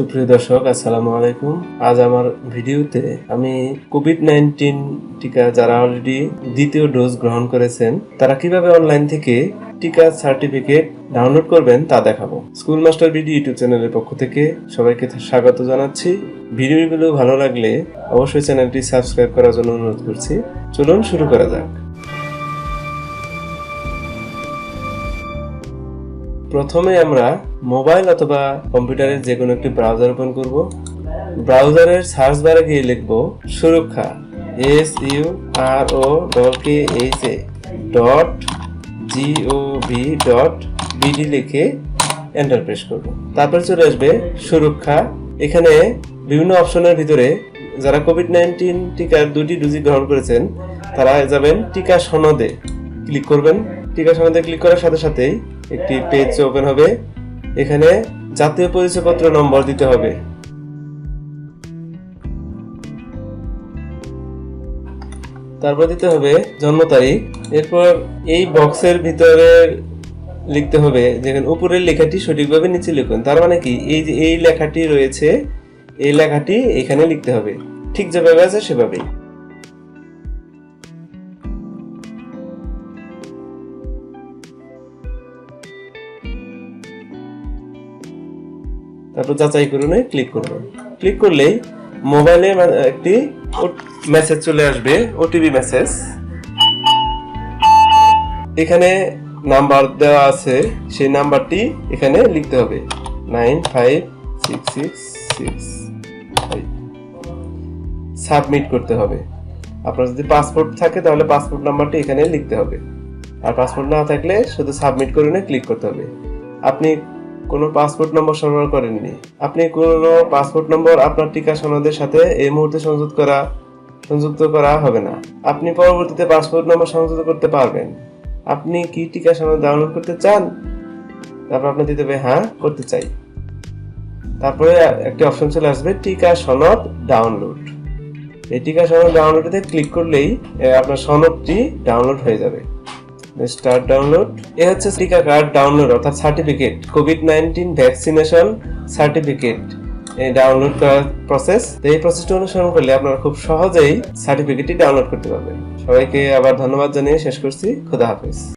সুপ্রিয় দর্শক, আসসালামু আলাইকুম। আজ আমার ভিডিওতে আমি কোভিড নাইন্টিন টিকা যারা অলরেডি দ্বিতীয় ডোজ গ্রহণ করেছেন, তারা কীভাবে অনলাইন থেকে টিকা সার্টিফিকেট ডাউনলোড করবেন তা দেখাবো। স্কুল মাস্টার ভিডিও ইউটিউব চ্যানেলের পক্ষ থেকে সবাইকে স্বাগত জানাচ্ছি। ভিডিওগুলো ভালো লাগলে অবশ্যই চ্যানেলটি সাবস্ক্রাইব করার জন্য অনুরোধ করছি। চলুন শুরু করা যাক। প্রথমে আমরা মোবাইল অথবা কম্পিউটারের যে কোনো একটি ব্রাউজার ওপেন করব। ব্রাউজারের সার্চ বারে গিয়ে লিখব Surokkha S U R O double K H A dot gov dot BD লিখে এন্টার প্রেস করব। তারপর চলে আসবে সুরক্ষা। এখানে বিভিন্ন অপশনের ভিতরে যারা কোভিড নাইন্টিন টিকার দুটি ডোজি গ্রহণ করেছেন, তারা যাবেন টিকা সনদে। ক্লিক করবেন। টিকা সনদে ক্লিক করার সাথে সাথেই একটি পেজ ওপেন হবে। এখানে জাতীয় পরিচয়পত্র নম্বর দিতে হবে। তারপর দিতে হবে জন্ম তারিখ। এরপর এই বক্সের ভিতরে লিখতে হবে, যেখানে উপরের লেখাটি সঠিকভাবে নিচে লিখুন। তার মানে কি? এই যে এই লেখাটি রয়েছে, এই লেখাটি এখানে লিখতে হবে। ঠিক যেভাবে আছে সেভাবেই। তারপর যাচাই করুন ক্লিক করবেন ক্লিক করলেই মোবাইলে একটি মেসেজ চলে আসবে ওটিপি মেসেজ এখানে নাম্বার দেওয়া আছে, সেই নাম্বারটি এখানে লিখতে হবে। Nine five six six six submit করতে হবে। আপনার যদি পাসপোর্ট থাকে, তাহলে পাসপোর্ট নাম্বারটি এখানে লিখতে হবে। আর পাসপোর্ট না থাকলে শুধু সাবমিট করে ক্লিক করতে হবে। আপনি কোনো পাসপোর্ট নম্বর সরবরাহ করেননি। আপনি কোনো পাসপোর্ট নম্বর আপনার টিকা সনদের সাথে এই মুহূর্তে সংযুক্ত করা সংযুক্ত করা হবে না। আপনি পরবর্তীতে পাসপোর্ট নম্বর সংযুক্ত করতে পারবেন। আপনি কি টিকা সনদ ডাউনলোড করতে চান? তারপর আপনি দিতে হবে হ্যাঁ করতে চাই। তারপরে একটি অপশন চলে আসবে, টিকা সনদ ডাউনলোড। এই টিকা সনদ ডাউনলোডে ক্লিক করলেই আপনার সনদটি ডাউনলোড হয়ে যাবে। Start download. এ হচ্ছে টিকা কার্ড ডাউনলোড, অর্থাৎ certificate. COVID nineteen vaccination certificate download করার প্রসেস এই প্রসেসটি অনুসরণ করলে আপনারা খুব সহজেই সার্টিফিকেটটি ডাউনলোড করতে পারবেন। সবাইকে আবার ধন্যবাদ জানিয়ে শেষ করছি। খুদা হাফিজ।